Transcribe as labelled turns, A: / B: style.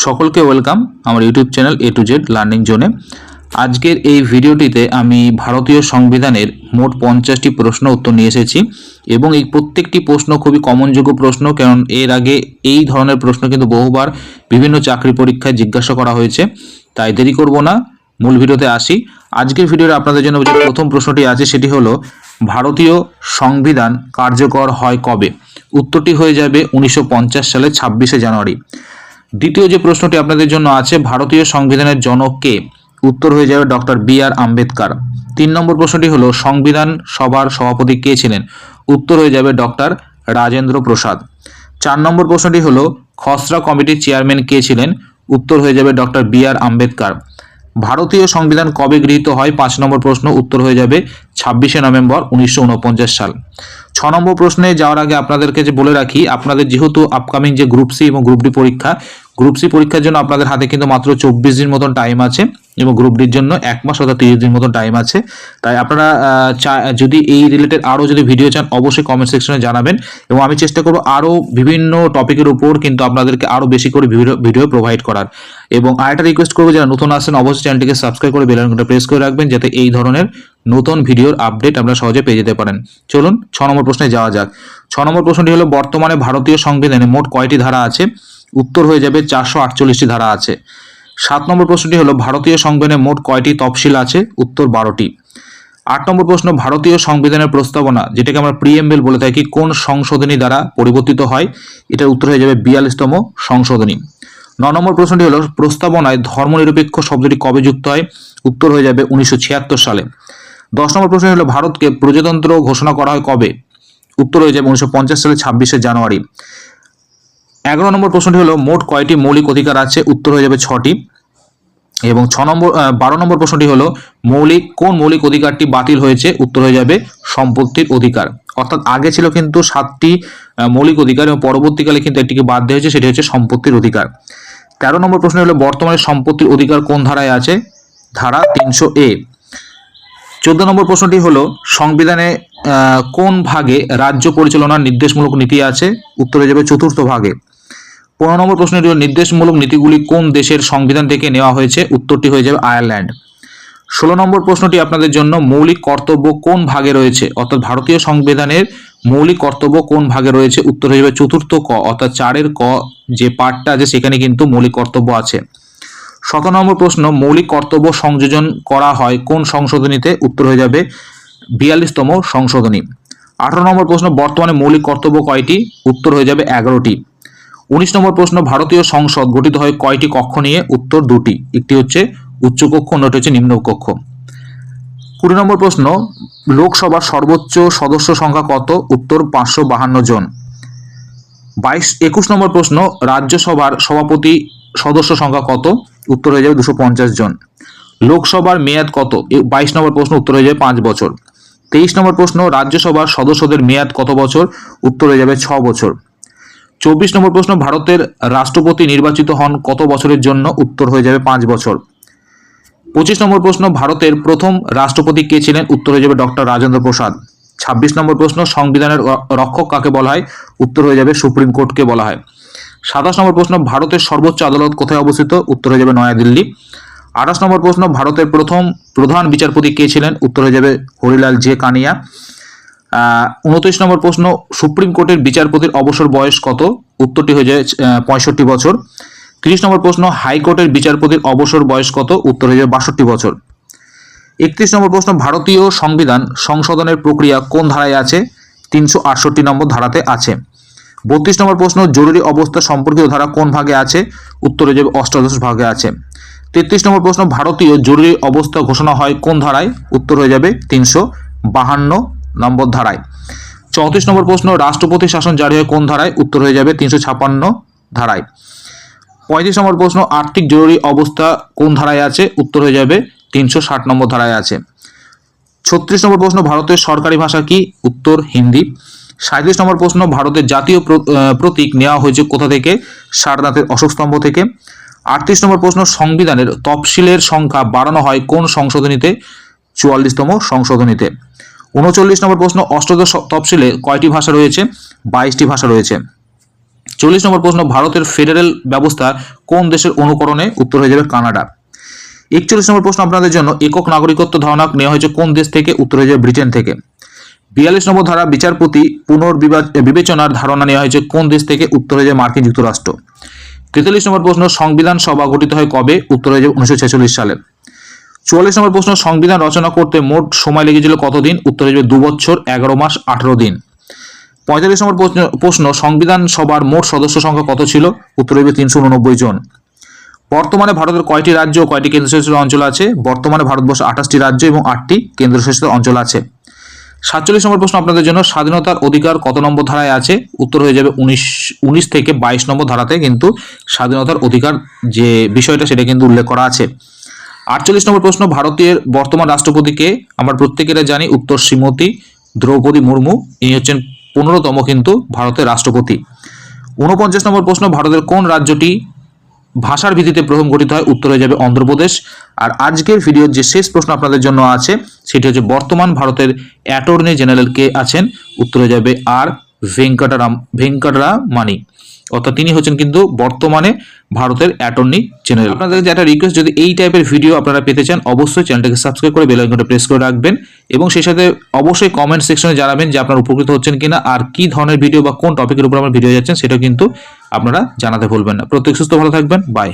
A: সকলকে ওয়েলকাম আমার YouTube channel A to Z learning জোনে আজকের এই ভিডিওটিতে আমি ভারতীয় সংবিধানের মোট পঞ্চাশটি প্রশ্ন উত্তর নিয়ে এসেছি এবং এই প্রত্যেকটি প্রশ্ন খুবই কমনযোগ্য প্রশ্ন, কারণ এর আগে এই ধরনের প্রশ্ন কিন্তু বহুবার বিভিন্ন চাকরি পরীক্ষায় জিজ্ঞাসা করা হয়েছে, তাই দেরি করব না, মূল ভিডিওতে আসি। আজকের ভিডিওতে আপনাদের জন্য যে প্রথম প্রশ্নটি আছে সেটি হলো, ভারতীয় সংবিধান কার্যকর হয় কবে? উত্তরটি হয়ে যাবে উনিশশো সালের ছাব্বিশে জানুয়ারি। দ্বিতীয় যে প্রশ্নটি আপনাদের জন্য আছে, ভারতীয় সংবিধানের জনক কে? উত্তর হয়ে যাবে ডক্টর বি আর আম্বেদকর। তিন নম্বর প্রশ্নটি হলো, সংবিধান সভার সভাপতি কে ছিলেন? উত্তর হয়ে যাবে ডক্টর রাজেন্দ্র প্রসাদ। চার নম্বর প্রশ্নটি হলো, খসড়া কমিটির চেয়ারম্যান কে ছিলেন? উত্তর হয়ে যাবে ডক্টর বি আর আম্বেদকর। ভারতীয় সংবিধান কবে গৃহীত হয়? পাঁচ নম্বর প্রশ্ন, উত্তর হয়ে যাবে ছাব্বিশে নভেম্বর উনিশশো উনপঞ্চাশ সাল। ছ নম্বর প্রশ্নে যাওয়ার আগে আপনাদেরকে যে বলে রাখি, আপনাদের যেহেতু আপকামিং যে গ্রুপ সি এবং গ্রুপ ডি পরীক্ষা গ্রুপ সি পরীক্ষার জন্য আপনাদের হাতে কিন্তু মাত্র চব্বিশ দিন মতন টাইম আছে এবং গ্রুপ ডির জন্য এক মাস অর্থাৎ তিরিশ দিন মতন টাইম আছে। তাই আপনারা যদি এই রিলেটেড আরও যদি ভিডিও চান, অবশ্যই কমেন্ট সেকশনে জানাবেন এবং আমি চেষ্টা করব আরও বিভিন্ন টপিকের উপর কিন্তু আপনাদেরকে আরও বেশি করে ভিডিও প্রোভাইড করার। এবং আরেকটা রিকোয়েস্ট করব, যারা নতুন আসেন অবশ্যই চ্যানেলটিকে সাবস্ক্রাইব করে বেল আইকনটা প্রেস করে রাখবেন, যাতে এই ধরনের নতুন ভিডিওর আপডেট আমরা সহজে পেয়ে যেতে পারেন। চলুন, ছ নম্বর প্রশ্নে যাওয়া যাক। ছ নম্বর প্রশ্নটি হলো, বর্তমানে ভারতীয় সংবিধানে মোট কয়টি ধারা আছে? উত্তর হয়ে যাবে চারশো আটচল্লিশটি ধারা আছে। সাত নম্বর প্রশ্নটি হলো, ভারতীয় সংবিধানে মোট কয়টি তফসিল আছে? উত্তর বারোটি। আট নম্বর প্রশ্ন, ভারতীয় সংবিধানের প্রস্তাবনা, যেটাকে আমরা প্রিএমবেল বলে থাকি, কোন সংশোধনী দ্বারা পরিবর্তিত হয়? এটার উত্তর হয়ে যাবে বিয়াল্লিশতম সংশোধনী। ন নম্বর প্রশ্নটি হলো, প্রস্তাবনায় ধর্মনিরপেক্ষ শব্দটি কবে যুক্ত হয়? উত্তর হয়ে যাবে উনিশশো ছিয়াত্তর সালে। দশ নম্বর প্রশ্ন হলো, ভারতকে প্রজাতন্ত্র ঘোষণা করা হয় কবে? উত্তর হয়ে যাবে উনিশশো পঞ্চাশ সালে ছাব্বিশে জানুয়ারি। এগারো নম্বর প্রশ্নটি হলো, মোট কয়টি মৌলিক অধিকার আছে? উত্তর হয়ে যাবে ছটি। এবং ছ নম্বর বারো নম্বর প্রশ্নটি হলো, মৌলিক, কোন মৌলিক অধিকারটি বাতিল হয়েছে? উত্তর হয়ে যাবে, সম্পত্তির অধিকার। অর্থাৎ আগে ছিল কিন্তু সাতটি মৌলিক অধিকার এবং পরবর্তীকালে কিন্তু একটিকে বাদ দেওয়া হয়েছে, সেটি হচ্ছে সম্পত্তির অধিকার। তেরো নম্বর প্রশ্ন হলো, বর্তমানে সম্পত্তির অধিকার কোন ধারায় আছে? ধারা তিনশো এ। চোদ্দ নম্বর প্রশ্নটি হলো, সংবিধানে কোন ভাগে রাজ্য পরিচালনার নির্দেশমূলক নীতি আছে? উত্তর হয়ে যাবে চতুর্থ ভাগে। পনেরো নম্বর প্রশ্নটি হলো, নির্দেশমূলক নীতিগুলি কোন দেশের সংবিধান থেকে নেওয়া হয়েছে? উত্তরটি হয়ে যাবে আয়ারল্যান্ড। ষোলো নম্বর প্রশ্নটি আপনাদের জন্য, মৌলিক কর্তব্য কোন ভাগে রয়েছে? অর্থাৎ ভারতীয় সংবিধানের মৌলিক কর্তব্য কোন ভাগে রয়েছে? উত্তর হয়ে যাবে চতুর্থ ক, অর্থাৎ চারের ক, যে পার্টটা আছে সেখানে কিন্তু মৌলিক কর্তব্য আছে। সতেরো নম্বর প্রশ্ন, মৌলিক কর্তব্য সংযোজন করা হয় কোন সংশোধনীতে? উত্তর হয়ে যাবে বিয়াল্লিশতম সংশোধনী। আঠারো নম্বর প্রশ্ন, বর্তমানে মৌলিক কর্তব্য কয়টি? উত্তর হয়ে যাবে এগারোটি। উনিশ নম্বর প্রশ্ন, ভারতীয় সংসদ গঠিত হয় কয়টি কক্ষ নিয়ে? উত্তর দুটি, একটি হচ্ছে উচ্চকক্ষ অন্যটি হচ্ছে নিম্নকক্ষ কুড়ি নম্বর প্রশ্ন, লোকসভার সর্বোচ্চ সদস্য সংখ্যা কত? উত্তর, পাঁচশো বাহান্ন জন। বাইশ, একুশ নম্বর প্রশ্ন, রাজ্যসভার সভাপতি সদস্য সংখ্যা কত? উত্তর হয়ে যাবে দুশো পঞ্চাশ জন। লোকসভার মেয়াদ কত? বাইশ নম্বর প্রশ্ন, উত্তর হয়ে যাবে পাঁচ বছর। তেইশ নম্বর প্রশ্ন, রাজ্যসভার সদস্যদের মেয়াদ কত বছর? উত্তর হয়ে যাবে ছ বছর। চব্বিশ নম্বর প্রশ্ন, ভারতের রাষ্ট্রপতি নির্বাচিত হন কত বছরের জন্য? উত্তর হয়ে যাবে পাঁচ বছর। পঁচিশ নম্বর প্রশ্ন, ভারতের প্রথম রাষ্ট্রপতি কে ছিলেন? উত্তর হয়ে যাবে ডক্টর রাজেন্দ্র প্রসাদ। ছাব্বিশ নম্বর প্রশ্ন, সংবিধানের রক্ষক কাকে বলা হয়? উত্তর হয়ে যাবে সুপ্রিম কোর্টকে বলা হয়। সাতাশ নম্বর প্রশ্ন, ভারতের সর্বোচ্চ আদালত কোথায় অবস্থিত? উত্তর হয়ে যাবে নয়াদিল্লি। আঠাশ নম্বর প্রশ্ন, ভারতের প্রথম প্রধান বিচারপতি কে ছিলেন? উত্তর হয়ে যাবে হরিলাল জে কানিয়া। উনত্রিশ নম্বর প্রশ্ন, সুপ্রিম কোর্টের বিচারপতির অবসর বয়স কত? উত্তরটি হয়ে যায় পঁয়ষট্টি বছর। তিরিশ নম্বর প্রশ্ন, হাইকোর্টের বিচারপতির অবসর বয়স কত? উত্তর হয়ে যাবে বাষট্টি বছর। একত্রিশ নম্বর প্রশ্ন, ভারতীয় সংবিধান সংশোধনের প্রক্রিয়া কোন ধারায় আছে? তিনশো আটষট্টি নম্বর ধারাতে আছে। বত্রিশ নম্বর প্রশ্ন, জরুরি অবস্থা সম্পর্কিত ধারা কোন ভাগে আছে? উত্তর হয়ে যাবে, অষ্টাদশ ভাগে আছে। তেত্রিশ নম্বর প্রশ্ন, ভারতীয় জরুরি অবস্থা ঘোষণা হয় কোন ধারায়? উত্তর হয়ে যাবে, তিনশো বাহান্ন। নম্বর ধারায়। চৌত্রিশ নম্বর প্রশ্ন, রাষ্ট্রপতি শাসন জারি হয় কোন ধারায়? উত্তর হয়ে যাবে তিনশো ছাপান্ন ধারায়। পঁয়ত্রিশ নম্বর প্রশ্ন, আর্থিক জরুরি অবস্থা কোন ধারায় আছে? উত্তর হয়ে যাবে তিনশো ষাট নম্বর ধারায় আছে। ছত্রিশ নম্বর প্রশ্ন, ভারতের সরকারি ভাষা কি? উত্তর হিন্দি। সাঁত্রিশ নম্বর প্রশ্ন, ভারতের জাতীয় প্রতীক নেওয়া হয়েছে কোথা থেকে? সারনাথের অশোক স্তম্ভ থেকে। আটত্রিশ নম্বর প্রশ্ন, সংবিধানের তফসিলের সংখ্যা বাড়ানো হয় কোন সংশোধনীতে? চুয়াল্লিশতম সংশোধনীতে। উনচল্লিশ নম্বর প্রশ্ন, অষ্টদশ তফসিলে কয়টি ভাষা রয়েছে? বাইশটি ভাষা রয়েছে। চল্লিশ নম্বর প্রশ্ন, ভারতের ফেডারেল ব্যবস্থা কোন দেশের অনুকরণে উত্তর হয়ে যাবে কানাডা? একচল্লিশ নম্বর প্রশ্ন আপনাদের জন্য, একক নাগরিকত্ব ধারণা নেওয়া হয়েছে কোন দেশ থেকে, উত্তর হয়ে যাবে ব্রিটেন থেকে। বিয়াল্লিশ নম্বর ধারা, বিচারপতি পুনর্বিবা- বিবেচনার ধারণা নেওয়া হয়েছে কোন দেশ থেকে, উত্তর হয়ে যাবে মার্কিন যুক্তরাষ্ট্র। তেতাল্লিশ নম্বর প্রশ্ন, সংবিধান সভা গঠিত হয় কবে, উত্তর হয়ে যাবে উনিশশো ছেচল্লিশ সালে। চুয়াল্লিশ নম্বর প্রশ্ন, সংবিধান রচনা করতে মোট সময় লেগেছিল কতদিন? উত্তর যাবে দু বছর, এগারো মাস, আঠারো দিন। পঁয়তাল্লিশ নম্বর প্রশ্ন- সংবিধান সভার মোট সদস্য সংখ্যা কত ছিল? উত্তর যাবে তিনশো উননব্বই জন। বর্তমানে ভারতের কয়টি রাজ্য ও কয়টি কেন্দ্রশাসিত অঞ্চল আছে? বর্তমানে ভারতবর্ষে আঠাশটি রাজ্য এবং আটটি কেন্দ্রশাসিত অঞ্চল আছে। সাতচল্লিশ নম্বর প্রশ্ন আপনাদের জন্য, স্বাধীনতার অধিকার কত নম্বর ধারায় আছে? উত্তর হয়ে যাবে উনিশ উনিশ থেকে বাইশ নম্বর ধারাতে কিন্তু স্বাধীনতার অধিকার যে বিষয়টা সেটা কিন্তু উল্লেখ করা আছে। আটচল্লিশ নম্বর প্রশ্ন, ভারতের বর্তমান রাষ্ট্রপতিকে আমরা প্রত্যেকেরা জানি উত্তর শ্রীমতী দ্রৌপদী মুর্মু। ইনি হচ্ছেন পনেরোতম কিন্তু ভারতের রাষ্ট্রপতি। উনপঞ্চাশ নম্বর প্রশ্ন, ভারতের কোন রাজ্যটি ভাষার ভিত্তিতে প্রথম গঠিত হয়? উত্তর হয়ে যাবে অন্ধ্রপ্রদেশ। আর আজকের ভিডিওর যে শেষ প্রশ্ন আপনাদের জন্য আছে, সেটি হচ্ছে বর্তমান ভারতের অ্যাটর্নি জেনারেল কে আছেন? উত্তর হয়ে যাবে আর ভেঙ্কটারাম ভেঙ্কটরামানি অর্থাৎ তিনি হচ্ছেন কিন্তু বর্তমানে ভারতের অ্যাটর্নি জেনারেল আপনাদের কাছে একটা রিকোয়েস্ট যদি এই টাইপের ভিডিও আপনারা পেতে চান, অবশ্যই চ্যানেলটাকে সাবস্ক্রাইব করে বেলাইকনটা প্রেস করে রাখবেন এবং সেই সাথে অবশ্যই কমেন্ট সেকশনে জানাবেন যে আপনারা উপকৃত হচ্ছেন কিনা আর কি ধরনের ভিডিও বা কোন টপিকের উপর আমার ভিডিও যাচ্ছেন সেটা কিন্তু আপনারা জানাতে ভুলবেন না। প্রত্যেক সুস্থ, ভালো থাকবেন। বাই